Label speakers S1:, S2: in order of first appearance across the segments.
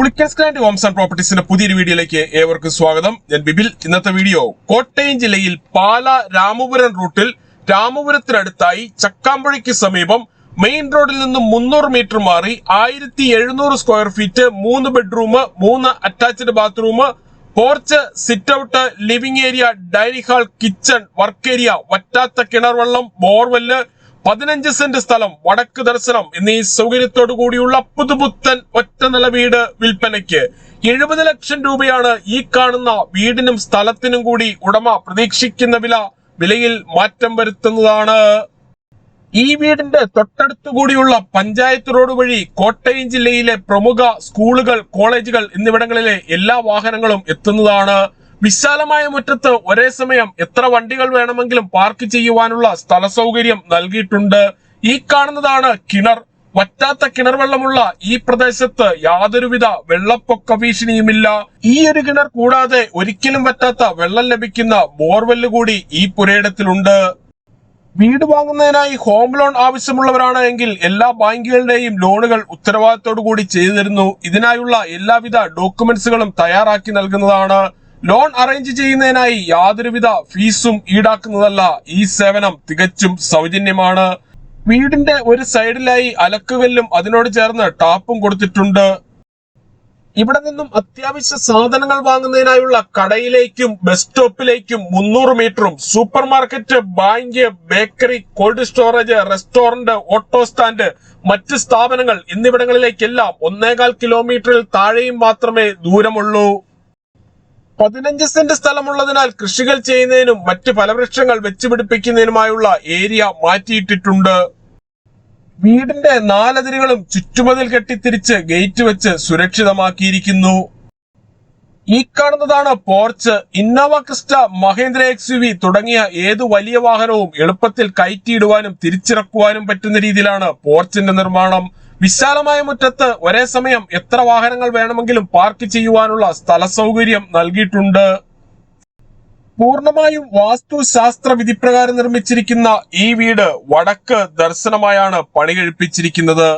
S1: Pulikkal grand homes and പ്രോപ്പർട്ടീസിന്റെ പുതിയൊരു വീഡിയോയിലേക്ക് ഏവർക്കും സ്വാഗതം. ഞാൻ ബിബിൽ ഇന്നത്തെ വീഡിയോ കോട്ടയം ജില്ലയിൽ പാല രാമപുരം റൂട്ടിൽ രാമപുരത്തിനടുത്തായി ചക്കാമ്പുഴയ്ക്ക് സമീപം മെയിൻ റോഡിൽ നിന്ന് മുന്നൂറ് മീറ്റർ മാറി ആയിരത്തി എഴുന്നൂറ് സ്ക്വയർ ഫീറ്റ് മൂന്ന് ബെഡ്റൂം മൂന്ന് attached bathroom porch sit out living area dining hall kitchen work area വറ്റാത്ത കിണർ വെള്ളം ബോർവെല്ല് പതിനഞ്ച് സെന്റ് സ്ഥലം വടക്ക് ദർശനം എന്നീ സൗകര്യത്തോടു കൂടിയുള്ള പുതുപുത്തൻ ഒറ്റ നില വീട് വിൽപ്പനയ്ക്ക് എഴുപത് ലക്ഷം രൂപയാണ് ഈ കാണുന്ന വീടിനും സ്ഥലത്തിനും കൂടി ഉടമ പ്രതീക്ഷിക്കുന്ന വില വിലയിൽ മാറ്റം വരുത്തുന്നതാണ്. ഈ വീടിന്റെ തൊട്ടടുത്തു കൂടിയുള്ള പഞ്ചായത്ത് റോഡ് വഴി കോട്ടയം ജില്ലയിലെ പ്രമുഖ സ്കൂളുകൾ കോളേജുകൾ എന്നിവിടങ്ങളിലെ എല്ലാ വാഹനങ്ങളും എത്തുന്നതാണ്. വിശാലമായ മുറ്റത്ത് ഒരേ സമയം എത്ര വണ്ടികൾ വേണമെങ്കിലും പാർക്ക് ചെയ്യുവാനുള്ള സ്ഥല സൗകര്യം നൽകിയിട്ടുണ്ട്. ഈ കാണുന്നതാണ് കിണർ. വറ്റാത്ത കിണർ വെള്ളമുള്ള ഈ പ്രദേശത്ത് യാതൊരുവിധ വെള്ളപ്പൊക്ക ഭീഷണിയുമില്ല. ഈ ഒരു കിണർ കൂടാതെ ഒരിക്കലും വറ്റാത്ത വെള്ളം ലഭിക്കുന്ന ബോർവെല്ല് കൂടി ഈ പുരയിടത്തിലുണ്ട്. വീട് വാങ്ങുന്നതിനായി ഹോം ലോൺ ആവശ്യമുള്ളവരാണ് എങ്കിൽ എല്ലാ ബാങ്കുകളുടെയും ലോണുകൾ ഉത്തരവാദിത്തോടു കൂടി ചെയ്തു തരുന്നു. ഇതിനായുള്ള എല്ലാവിധ ഡോക്യുമെന്റ്സുകളും തയ്യാറാക്കി നൽകുന്നതാണ്. ലോൺ അറേഞ്ച് ചെയ്യുന്നതിനായി യാതൊരുവിധ ഫീസും ഈടാക്കുന്നതല്ല ഈ സേവനം തികച്ചും സൗജന്യമാണ്. വീടിന്റെ ഒരു സൈഡിലായി അലക്കുകല്ലും അതിനോട് ചേർന്ന് ടാപ്പും കൊടുത്തിട്ടുണ്ട്. ഇവിടെ നിന്നും അത്യാവശ്യ സാധനങ്ങൾ വാങ്ങുന്നതിനായുള്ള കടയിലേക്കും ബസ് സ്റ്റോപ്പിലേക്കും മുന്നൂറ് മീറ്ററും supermarket bank bakery cold storage restaurant auto stand മറ്റ് സ്ഥാപനങ്ങൾ എന്നിവിടങ്ങളിലേക്കെല്ലാം ഒന്നേകാൽ കിലോമീറ്ററിൽ താഴെയും മാത്രമേ ദൂരമുള്ളൂ. പതിനഞ്ച് സെന്റ് സ്ഥലമുള്ളതിനാൽ കൃഷികൾ ചെയ്യുന്നതിനും മറ്റ് ഫലവൃക്ഷങ്ങൾ വെച്ചുപിടിപ്പിക്കുന്നതിനുമായുള്ള ഏരിയ മാറ്റിയിട്ടിട്ടുണ്ട്. വീടിന്റെ നാലതിരുകളും ചുറ്റുമതിൽ കെട്ടിത്തിരിച്ച് ഗേറ്റ് വെച്ച് സുരക്ഷിതമാക്കിയിരിക്കുന്നു. ഈ കാണുന്നതാണ് porch. Innova Crysta Mahindra X U തുടങ്ങിയ ഏതു വലിയ വാഹനവും എളുപ്പത്തിൽ കയറ്റിയിടുവാനും തിരിച്ചിറക്കുവാനും പറ്റുന്ന രീതിയിലാണ് പോർച്ചിന്റെ നിർമ്മാണം. വിശാലമായ മുറ്റത്ത് ഒരേ സമയം എത്ര വാഹനങ്ങൾ വേണമെങ്കിലും പാർക്ക് ചെയ്യുവാനുള്ള സ്ഥല സൗകര്യം നൽകിയിട്ടുണ്ട്. പൂർണമായും വാസ്തുശാസ്ത്ര വിധിപ്രകാരം നിർമ്മിച്ചിരിക്കുന്ന ഈ വീട് വടക്ക് ദർശനമായാണ് പണി കഴിപ്പിച്ചിരിക്കുന്നത്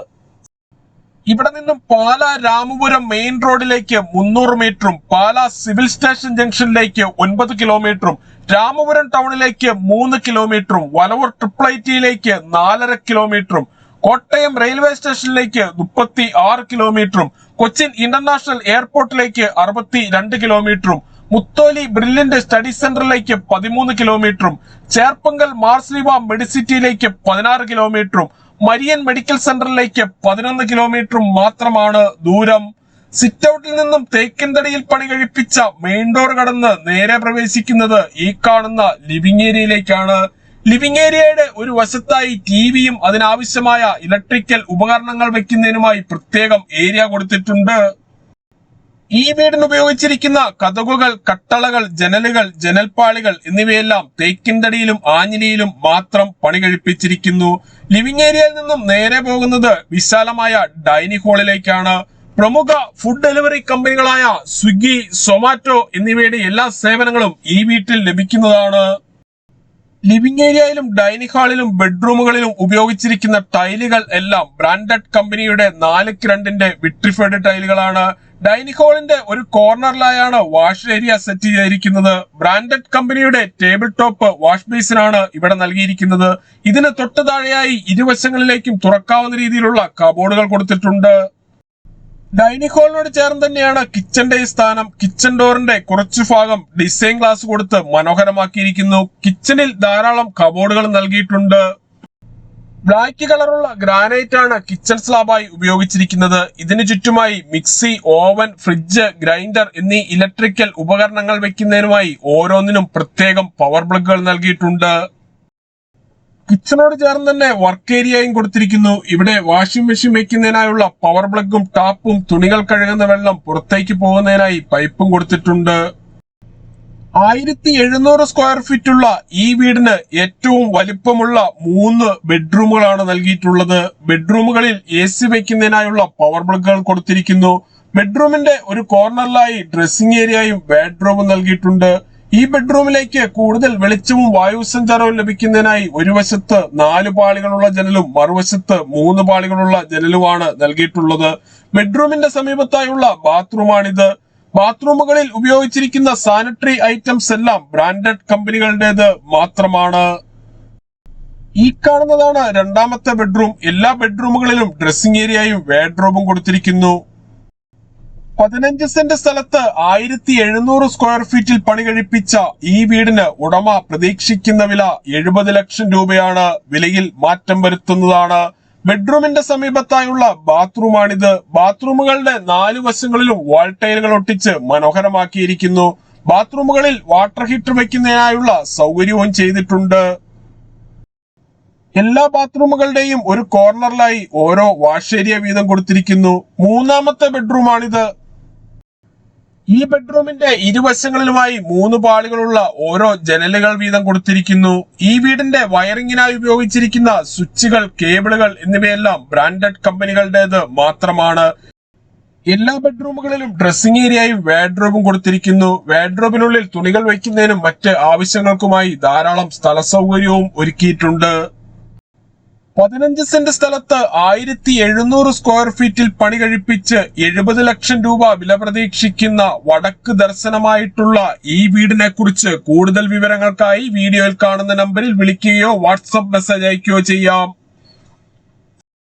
S1: ഇവിടെ നിന്നും പാല രാമപുരം മെയിൻ റോഡിലേക്ക് മുന്നൂറ് മീറ്ററും പാല സിവിൽ സ്റ്റേഷൻ ജംഗ്ഷനിലേക്ക് ഒൻപത് കിലോമീറ്ററും രാമപുരം ടൗണിലേക്ക് മൂന്ന് കിലോമീറ്ററും വലവൂർ ട്രിപ്പിൾ ഐറ്റിയിലേക്ക് നാലര കിലോമീറ്ററും കോട്ടയം റെയിൽവേ സ്റ്റേഷനിലേക്ക് മുപ്പത്തി ആറ് കിലോമീറ്ററും കൊച്ചിൻ ഇന്റർനാഷണൽ എയർപോർട്ടിലേക്ക് അറുപത്തി രണ്ട് കിലോമീറ്ററും മുത്തോലി ബ്രില്യന്റ് സ്റ്റഡി സെന്ററിലേക്ക് പതിമൂന്ന് കിലോമീറ്ററും ചേർപ്പങ്കൽ മാർസ്ലിവ മെഡിസിറ്റിയിലേക്ക് പതിനാറ് കിലോമീറ്ററും മരിയൻ മെഡിക്കൽ സെന്ററിലേക്ക് പതിനൊന്ന് കിലോമീറ്ററും മാത്രമാണ് ദൂരം. സിറ്റ് ഔട്ടിൽ നിന്നും തേക്കിൻതടിയിൽ പണി കഴിപ്പിച്ച മെയിൻ ഡോർ കടന്ന് നേരെ പ്രവേശിക്കുന്നത് ഈ കാണുന്ന ലിവിംഗ് ഏരിയയിലേക്കാണ്. ലിവിംഗ് ഏരിയയുടെ ഒരു വശത്തായി ടിവിയും അതിനാവശ്യമായ ഇലക്ട്രിക്കൽ ഉപകരണങ്ങൾ വെക്കുന്നതിനുമായി പ്രത്യേകം ഏരിയ കൊടുത്തിട്ടുണ്ട്. ഈ വീടിന് ഉപയോഗിച്ചിരിക്കുന്ന കതകുകൾ കട്ടളകൾ ജനലുകൾ ജനൽപ്പാളികൾ എന്നിവയെല്ലാം തേക്കിൻതടിയിലും ആഞ്ഞിലിയിലും മാത്രം പണി കഴിപ്പിച്ചിരിക്കുന്നു ലിവിംഗ് ഏരിയയിൽ നിന്നും നേരെ പോകുന്നത് വിശാലമായ ഡൈനിങ് ഹാളിലേക്കാണ് പ്രമുഖ ഫുഡ് ഡെലിവറി കമ്പനികളായ സ്വിഗ്ഗി സൊമാറ്റോ എന്നിവയുടെ എല്ലാ സേവനങ്ങളും ഈ വീട്ടിൽ ലഭിക്കുന്നതാണ്. ലിവിംഗ് ഏരിയയിലും ഡൈനിങ് ഹാളിലും ബെഡ്റൂമുകളിലും ഉപയോഗിച്ചിരിക്കുന്ന ടൈലുകൾ എല്ലാം ബ്രാൻഡഡ് കമ്പനിയുടെ നാലുക്ക് രണ്ടിന്റെ വിട്രിഫൈഡ് ടൈലുകളാണ്. ഡൈനിങ് ഹാളിന്റെ ഒരു കോർണറിലായാണ് വാഷ് ഏരിയ സെറ്റ് ചെയ്തിരിക്കുന്നത്. ബ്രാൻഡഡ് കമ്പനിയുടെ ടേബിൾ ടോപ്പ് വാഷ് ബേസിനാണ് ഇവിടെ നൽകിയിരിക്കുന്നത്. ഇതിന് തൊട്ട് താഴെയായി ഇരുവശങ്ങളിലേക്കും തുറക്കാവുന്ന രീതിയിലുള്ള കബോർഡുകൾ കൊടുത്തിട്ടുണ്ട്. ഡൈനിങ് ഹാളിനോട് ചേർന്ന് തന്നെയാണ് കിച്ചന്റെ സ്ഥാനം. കിച്ചൺ ഡോറിന്റെ കുറച്ചു ഭാഗം ഡിസൈൻ ഗ്ലാസ് കൊടുത്ത് മനോഹരമാക്കിയിരിക്കുന്നു. കിച്ചണിൽ ധാരാളം കബോർഡുകൾ നൽകിയിട്ടുണ്ട്. ബ്ലാക്ക് കളറുള്ള ഗ്രാനൈറ്റ് ആണ് കിച്ചൺ സ്ലാബായി ഉപയോഗിച്ചിരിക്കുന്നത്. ഇതിനു ചുറ്റുമായി മിക്സി ഓവൻ ഫ്രിഡ്ജ് ഗ്രൈൻഡർ എന്നീ ഇലക്ട്രിക്കൽ ഉപകരണങ്ങൾ വെക്കുന്നതിനുമായി ഓരോന്നിനും പ്രത്യേകം പവർ പ്ലഗുകൾ നൽകിയിട്ടുണ്ട്. കിച്ചണോട് ചേർന്ന് തന്നെ വർക്ക് ഏരിയയും കൊടുത്തിരിക്കുന്നു. ഇവിടെ വാഷിംഗ് മെഷീൻ വെക്കുന്നതിനായുള്ള പവർ പ്ലഗും ടാപ്പും തുണികൾ കഴുകുന്ന വെള്ളം പുറത്തേക്ക് പോകുന്നതിനായി പൈപ്പും കൊടുത്തിട്ടുണ്ട്. ആയിരത്തി എഴുന്നൂറ് സ്ക്വയർ ഫീറ്റ് ഉള്ള ഈ വീടിന് ഏറ്റവും വലിപ്പമുള്ള മൂന്ന് ബെഡ്റൂമുകളാണ് നൽകിയിട്ടുള്ളത്. ബെഡ്റൂമുകളിൽ എ സി വെക്കുന്നതിനായുള്ള പവർ പ്ലഗുകൾ കൊടുത്തിരിക്കുന്നു. ബെഡ്റൂമിന്റെ ഒരു കോർണറിലായി ഡ്രസ്സിംഗ് ഏരിയയും ബെഡ്റൂമും നൽകിയിട്ടുണ്ട്. ഈ ബെഡ്റൂമിലേക്ക് കൂടുതൽ വെളിച്ചവും വായു സഞ്ചാരവും ലഭിക്കുന്നതിനായി ഒരു വശത്ത് നാല് പാളികളുള്ള ജനലും മറുവശത്ത് മൂന്ന് പാളികളുള്ള ജനലുമാണ് നൽകിയിട്ടുള്ളത്. ബെഡ്റൂമിന്റെ സമീപത്തായുള്ള ബാത്റൂമാണിത്. ബാത്റൂമുകളിൽ ഉപയോഗിച്ചിരിക്കുന്ന സാനിറ്ററി ഐറ്റംസ് എല്ലാം ബ്രാൻഡഡ് കമ്പനികളുടേത് മാത്രമാണ്. ഈ കാണുന്നതാണ് രണ്ടാമത്തെ ബെഡ്റൂം. എല്ലാ ബെഡ്റൂമുകളിലും ഡ്രസ്സിംഗ് ഏരിയയും വേഡ്റോബും കൊടുത്തിരിക്കുന്നു. പതിനഞ്ച് സെന്റ് സ്ഥലത്ത് ആയിരത്തി എഴുന്നൂറ് സ്ക്വയർ ഫീറ്റിൽ പണി കഴിപ്പിച്ച ഈ വീടിന് ഉടമ പ്രതീക്ഷിക്കുന്ന വില എഴുപത് ലക്ഷം രൂപയാണ്. വിലയിൽ മാറ്റം വരുത്തുന്നതാണ്. ബെഡ്റൂമിന്റെ സമീപത്തായുള്ള ബാത്റൂമാണിത്. ബാത്റൂമുകളുടെ നാലു വശങ്ങളിലും വാൾ ടൈലുകൾ ഒട്ടിച്ച് മനോഹരമാക്കിയിരിക്കുന്നു. ബാത്റൂമുകളിൽ വാട്ടർ ഹീറ്റർ വയ്ക്കുന്നതിനായുള്ള സൗകര്യവും ചെയ്തിട്ടുണ്ട്. എല്ലാ ബാത്റൂമുകളുടെയും ഒരു കോർണറിലായി ഓരോ വാഷ് ഏരിയ വീതം കൊടുത്തിരിക്കുന്നു. മൂന്നാമത്തെ ബെഡ്റൂമാണിത്. ഈ ബെഡ്റൂമിന്റെ ഇരുവശങ്ങളിലുമായി മൂന്ന് പാളികളുള്ള ഓരോ ജനലുകൾ വീതം കൊടുത്തിരിക്കുന്നു. ഈ വീടിന്റെ വയറിംഗിനായി ഉപയോഗിച്ചിരിക്കുന്ന സ്വിച്ചുകൾ കേബിളുകൾ എന്നിവയെല്ലാം ബ്രാൻഡഡ് കമ്പനികളുടേത് മാത്രമാണ്. എല്ലാ ബെഡ്റൂമുകളിലും ഡ്രസ്സിംഗ് ഏരിയയും വാർഡ്രോബും കൊടുത്തിരിക്കുന്നു. വാർഡ്രോബിനുള്ളിൽ തുണികൾ വയ്ക്കുന്നതിനും മറ്റ് ആവശ്യങ്ങൾക്കുമായി ധാരാളം സ്ഥല സൗകര്യവും ഒരുക്കിയിട്ടുണ്ട്. പതിനഞ്ച് സെന്റ് സ്ഥലത്ത് ആയിരത്തി എഴുന്നൂറ് സ്ക്വയർ ഫീറ്റിൽ പണി കഴിപ്പിച്ച് എഴുപത് ലക്ഷം രൂപ വില പ്രതീക്ഷിക്കുന്ന വടക്ക് ദർശനമായിട്ടുള്ള ഈ വീടിനെ കുറിച്ച് കൂടുതൽ വിവരങ്ങൾക്കായി വീഡിയോയിൽ കാണുന്ന നമ്പറിൽ വിളിക്കുകയോ വാട്സപ്പ് മെസ്സേജ് അയക്കുകയോ ചെയ്യാം.